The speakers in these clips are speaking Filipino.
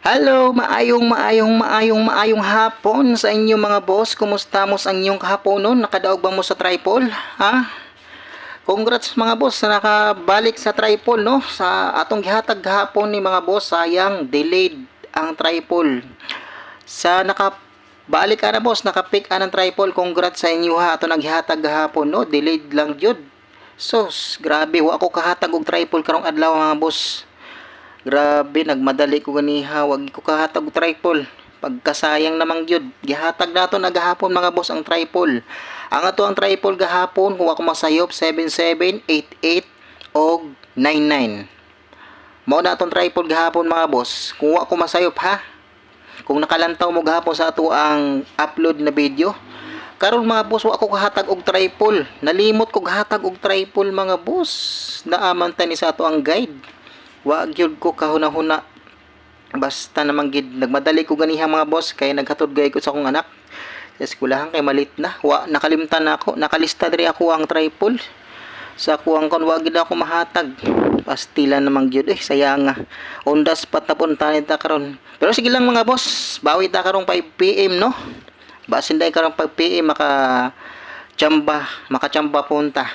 Hello, maayong maayong maayong maayong hapon sa inyo mga boss. Kumusta mo sa inyong kahaponon? Nakadaog ba mo sa tripod? Ha? Congrats mga boss na nakabalik sa tripod no? Sa atong gihatag gahapon ni mga boss, sayang delayed ang tripod. Sa nakabalik ka na boss, nakapick ka ng tripod. Congrats sa inyo ha. Ato naghihatag gahapon no? Delayed lang jud. Sos, grabe, wa ako kahatag og tripod karong adlaw mga boss. Grabe, nagmadali ko ganiha, wag ko kahatag og tripod. Pagkasayang namang gyud. Gihatag nato nagahapon mga boss ang tripod. Ang ato ang tripod gahapon kung ako masayop 7788 og 99. Mao na atong tripod gahapon mga boss. Kung wa ko masayop ha. Kung nakalantaw mo gahapon sa ato ang upload na video, karon mga boss wa ko kahatag og tripod. Nalimot ko kahatag og tripod mga boss. Naaman ta ni sa ato ang guide. Wa gyud ko kahuna-huna. Basta naman gid nagmadali ko ganiha mga boss kay naghatod gay ko sa akong anak. Sa eskwelahan kay malit na. Wa nakalimtan na ako. Nakalista diri ako ang tripod sa kuang kon wa gid ako mahatag. Pastila naman gyud eh sayang nga. Ondas pat na punta ta karon. Pero sige lang mga boss bawi ta karong 5 PM no? Basin dai karong 5 PM maka chamba makachamba punta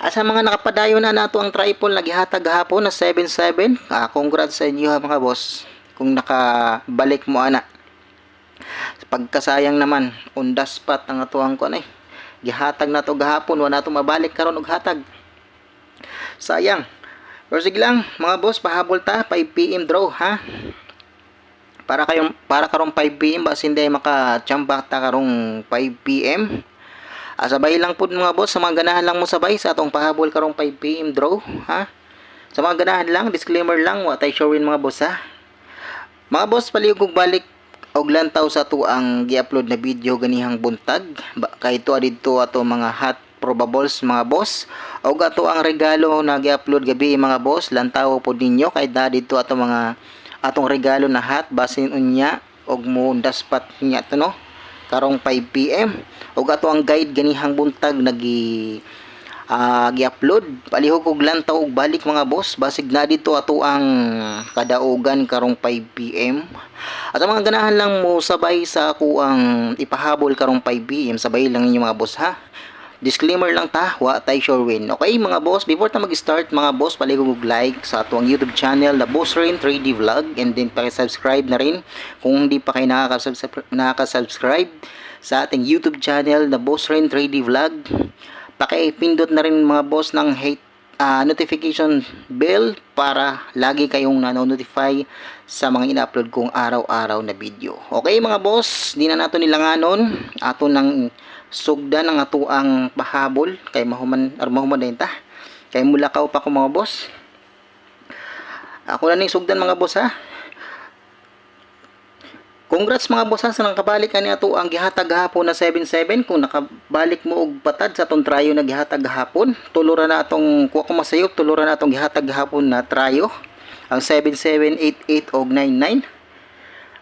Asa mga nakapadayo na nato ang tripod nagihatag gahapon na 77. Ah, congrats sa inyo mga boss. Kung nakabalik mo ana. Pagkasayang naman, undas pat ang atuang ko eh. Gihatag na to gahapon, wala to mabalik karon og hatag. Sayang. Pero sige lang, mga boss, pahabol ta 5 PM draw ha. Para kayong para karong 5 PM ba hindi makachamba ta karong 5 PM. Ah, sabay lang po mga boss, sa mga ganahan lang mo sabay sa atong pahabol karong 5 PM draw, ha? Sa mga ganahan lang, disclaimer lang, wa tay showin mga boss ha. Mga boss, palihog kog balik og lantaw sa to ang gi-upload na video ganihang buntag. Ba, kay to didto ato mga hot probables mga boss. Og ato ang regalo na gi-upload gabi mga boss, lantaw po ninyo kay da didto ato mga atong regalo na hot basin unya og mo daspat niya to no karong 5 PM ug ato ang guide ganihang buntag nagi ah, gi-upload. Palihog og lantaw og balik mga boss. Basig na dito ato ang kadaugan karong 5 PM at ang mga ganahan lang mo sabay sa ako ang ipahabol karong 5 PM sabay lang ninyo mga boss ha Disclaimer lang ta, wa tay sure win. Okay mga boss, before ta mag-start mga boss, paligog og like sa ato ang YouTube channel, The Boss Rain 3D Vlog and then paki-subscribe na rin kung hindi pa kayo nakaka-subscribe, nakaka-subscribe sa ating YouTube channel, The Boss Rain 3D Vlog. Paki-pindot na rin mga boss ng hate ah, notification bell para lagi kayong nanonotify sa mga ina-upload kong araw-araw na video. Okay mga boss, di na nato nilanganon. Ato nang sugdan ang ato ang pahabol kay mahuman or mahuman ta. Kay mulakaw pa ko mga boss. Ako na ning sugdan mga boss ha. Congrats mga boss ha, sa nakabalik ani ato ang gihatag gahapon na 77 kung nakabalik mo og patad sa atong trayo na gihatag gahapon. Tulura na atong kuha ko masayop, tulura na atong gihatag gahapon na trayo ang 7788 og 99.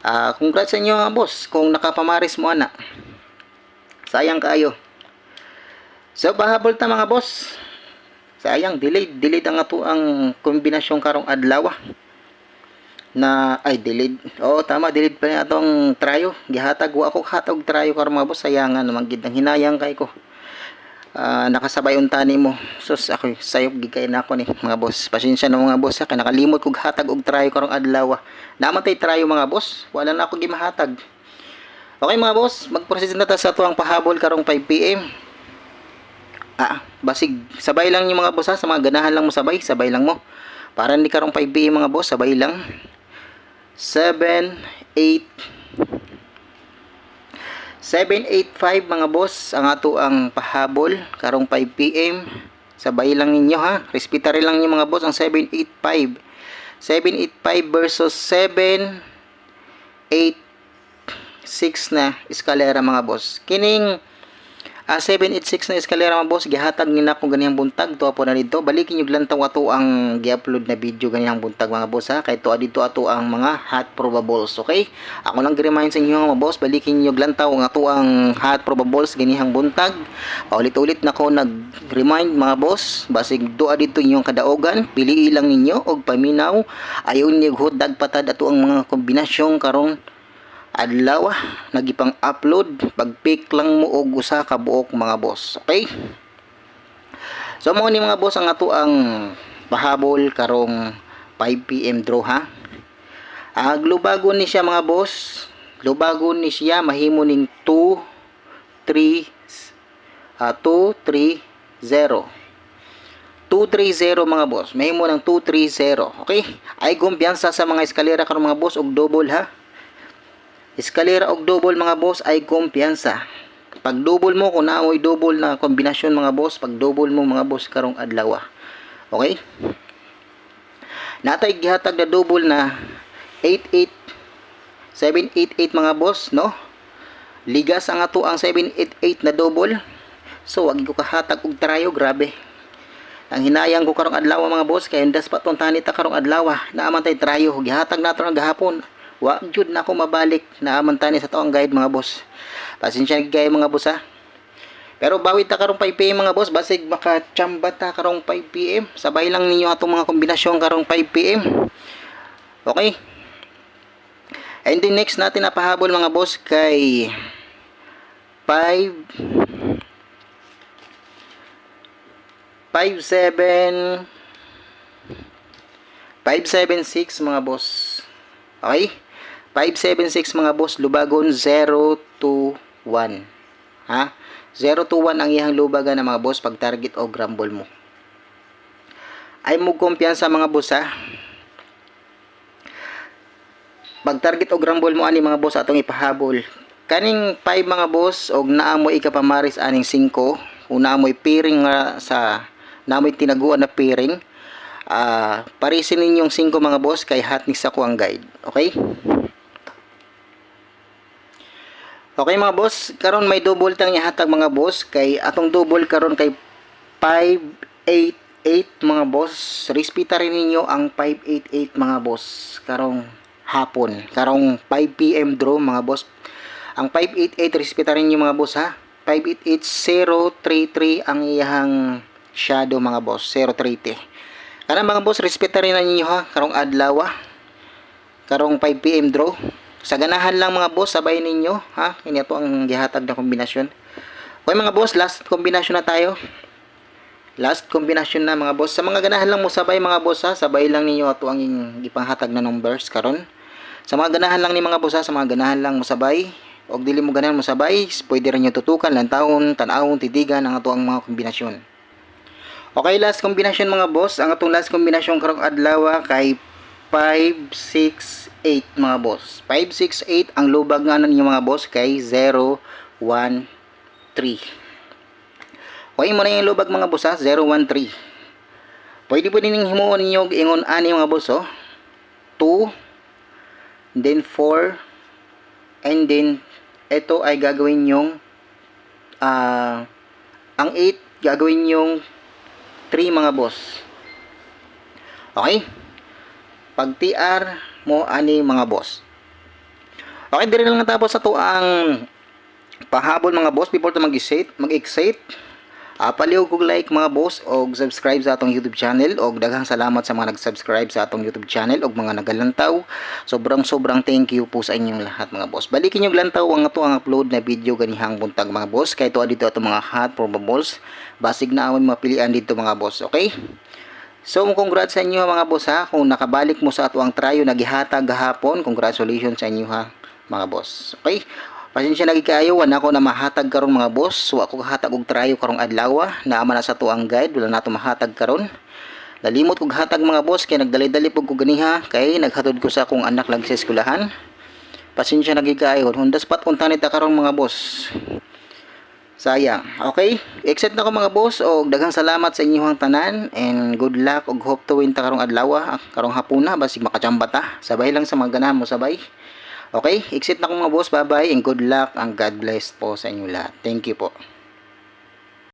Ah, congrats sa inyo mga boss kung nakapamaris mo ana. Sayang kayo. So pahabol ta mga boss. Sayang delayed, delayed ang ato ang kombinasyon karong adlaw. ah na ay delayed. Oo, tama, delayed pa niya atong trayo. Gihatag wa ako hatag trayo karon mga boss, sayangan naman gid ang hinayang kay ko. Ah, nakasabay unta mo. Sus ako sayop gid kay nako ni mga boss. Pasensya na mga boss, ha, kay nakalimot kog hatag og trayo karong adlaw. Naman tay trayo mga boss, wala na ako gimahatag. Okay mga boss, mag-proceed na ta sa tuwang pahabol karong 5 PM. Ah, basig sabay lang yung mga boss ha, sa mga ganahan lang mo sabay, sabay lang mo. Para hindi karong 5 PM mga boss, sabay lang. 7, 8, 785 mga boss ang ato ang pahabol karong 5 PM sabay lang ninyo ha respetary lang niyo mga boss ang 785 785 versus 7 8 6 na eskalera mga boss kining Ah, 786 na eskalera mga boss, gihatag nila kung ganihang buntag to po na dito. Balikin niyo lang taw ato ang gi-upload na video ganihang buntag mga boss ha. Kay to dito ato ang mga hot probables, okay? Ako lang gi-remind sa inyo mga boss, balikin niyo lang taw ang ato ang hot probables ganihang buntag. Paulit-ulit na ko nag-remind mga boss, basig doa dito inyong kadaogan, pili lang ninyo og paminaw. Ayon niyo hudag patad ato ang mga kombinasyon karong adlaw ah, nagipang upload pag-pick lang mo og usa ka buok mga boss. Okay? So mo ni mga boss ang ato ang pahabol karong 5 pm draw ha? Ag lubagon ni siya mga boss. Lubagon ni siya. Mahimo ning 2 3 ah 2 3 0 230 mga boss. Mahimo ng 230 okay? Ay gumbiyansa sa mga eskalera karong mga boss og double ha Eskalera og double mga boss ay kumpiyansa. Pag double mo, kung naamoy double na kombinasyon mga boss, pag double mo mga boss karong adlaw. ah. Okay? Natay gihatag na double na 88 788 mga boss, no? Ligas ang ato ang 788 na double. So, wag ko kahatag og trayo, grabe. Ang hinayang ko karong adlaw mga boss, kay indas pa tong tanita karong adlaw, naaman tay trayo, gihatag nato ng gahapon. Wa jud na ako mabalik na amantani sa toang guide mga boss. Pasensya na gaya mga boss ha. Pero bawit ta karong 5 PM mga boss, basig makachamba ta karong 5 PM. Sabay lang ninyo atong mga kombinasyon karong 5 PM. Okay? And then next natin na pahabol mga boss kay 5 57 576 mga boss. Okay? 576 mga boss, Lubagon 021. Ha? 021 ang iyang lubagan na mga boss pag target o grumble mo. Ay mo kumpiyansa mga boss ha. Pag target o grumble mo ani mga boss atong ipahabol. Kaning 5 mga boss og naamoy ikapamaris aning 5 kung naamoy pairing nga sa naamoy tinaguan na pairing ah parisin ninyong 5 mga boss kay hotnix ako ang guide. Okay? Okay mga boss, karon may double tang ihatag mga boss kay atong double karon kay 588 mga boss. Respeta rin ninyo ang 588 mga boss karong hapon. Karong 5 PM draw mga boss. Ang 588 respeta rin niyo mga boss ha. 588033 ang iyang shadow mga boss. 030. Kana mga boss, respeta rin ninyo ha karong adlaw. Karong 5 PM draw. Sa ganahan lang mga boss, sabay ninyo, ha? Ini to ang gihatag na kombinasyon. Okay mga boss, last kombinasyon na tayo. Last kombinasyon na mga boss. Sa mga ganahan lang mo sabay mga boss ha, sabay lang ninyo ato ang gipanghatag na numbers karon. Sa mga ganahan lang ni mga boss ha, sa mga ganahan lang mo sabay. Og dili mo ganahan mo sabay, pwede rin nyo tutukan lang taon, tanawon, titigan ang ato ang mga kombinasyon. Okay, last kombinasyon mga boss. Ang atong last kombinasyon karong adlaw kay 5, 6, 8 mga boss. 5, 6, 8 ang lubag nga ninyo mga boss kay 0, 1, 3. Okay mo na yung lubag mga boss ha, 0, 1, 3. Pwede po din himuon ninyo ingon ani mga boss oh. 2, then 4, and then ito ay gagawin yung ah ang 8 gagawin yung 3 mga boss. Okay? Pag TR mo ani mga boss. Okay, dire lang natapos sa to ang pahabol mga boss before to mag-excite, mag-excite. Uh, palihog kog like mga boss og subscribe sa atong YouTube channel og daghang salamat sa mga nag-subscribe sa atong YouTube channel og mga nagalantaw. Sobrang sobrang thank you po sa inyong lahat mga boss. Balikin niyo lantaw ang ato ang upload na video ganihang buntag mga boss kay to dito ato mga hot probables. Basig na awon mapilian dito mga boss, okay? So, congrats sa inyo mga boss ha. Kung nakabalik mo sa ato ang trayo na gihatag gahapon, congratulations sa inyo ha mga boss. Okay? Pasensya na kayo, wala ko na mahatag karon mga boss. So, ako kahatag og trayo karong adlaw na ama na sa to ang guide, wala nato mahatag karon. Nalimot kog hatag mga boss kay nagdali-dali pug ko ganiha kay naghatod ko sa akong anak lang sa eskwelahan. Pasensya na kayo, hundas pat unta nita karon mga boss. Sayang. Okay? Exit na ko mga boss og daghang salamat sa inyong tanan and good luck og hope to win ta karong adlaw karong hapuna basig makachamba ta. Sabay lang sa mga ganahan mo sabay. Okay? Exit na ko mga boss. Bye-bye and good luck and God bless po sa inyo lahat. Thank you po.